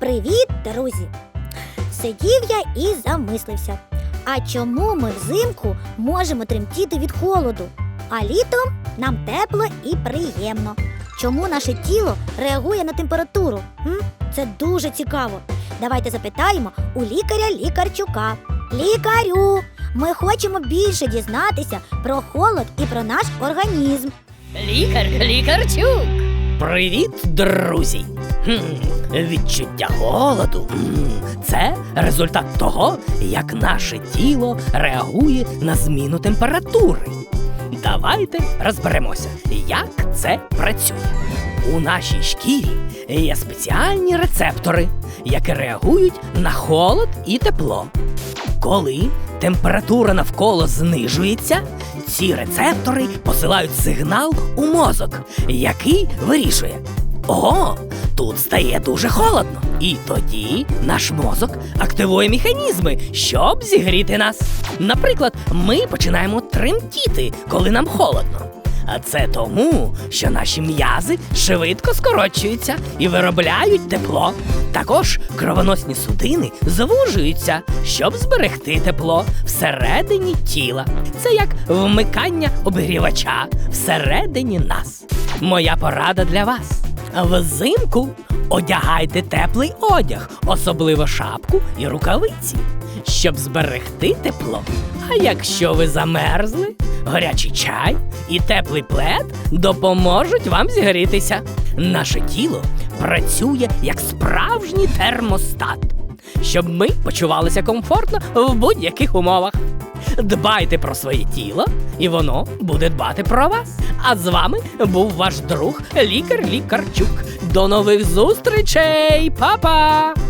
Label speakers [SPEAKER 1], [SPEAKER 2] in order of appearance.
[SPEAKER 1] Привіт, друзі! Сидів я і замислився. А чому ми взимку можемо тремтіти від холоду, а літом нам тепло і приємно? Чому наше тіло реагує на температуру? Це дуже цікаво. Давайте запитаємо у лікаря лікарчука. Лікарю, ми хочемо більше дізнатися про холод і про наш організм.
[SPEAKER 2] Лікар, лікарчук. Привіт, друзі! Хм, відчуття голоду це результат того, як наше тіло реагує на зміну температури. Давайте розберемося, як це працює. У нашій шкірі є спеціальні рецептори, які реагують на холод і тепло. Коли температура навколо знижується, ці рецептори посилають сигнал у мозок, який вирішує: Ого, тут стає дуже холодно. І тоді наш мозок активує механізми, щоб зігріти нас. Наприклад, ми починаємо тремтіти, коли нам холодно. А це тому, що наші м'язи швидко скорочуються і виробляють тепло. Також кровоносні судини звужуються, щоб зберегти тепло всередині тіла. Це як вмикання обігрівача всередині нас. Моя порада для вас. Взимку одягайте теплий одяг, особливо шапку і рукавиці, щоб зберегти тепло. А якщо ви замерзли, гарячий чай і теплий плед допоможуть вам зігрітися. Наше тіло працює як справжній термостат, щоб ми почувалися комфортно в будь-яких умовах. Дбайте про своє тіло, і воно буде дбати про вас. А з вами був ваш друг лікар Лікарчук. До нових зустрічей, Па-па!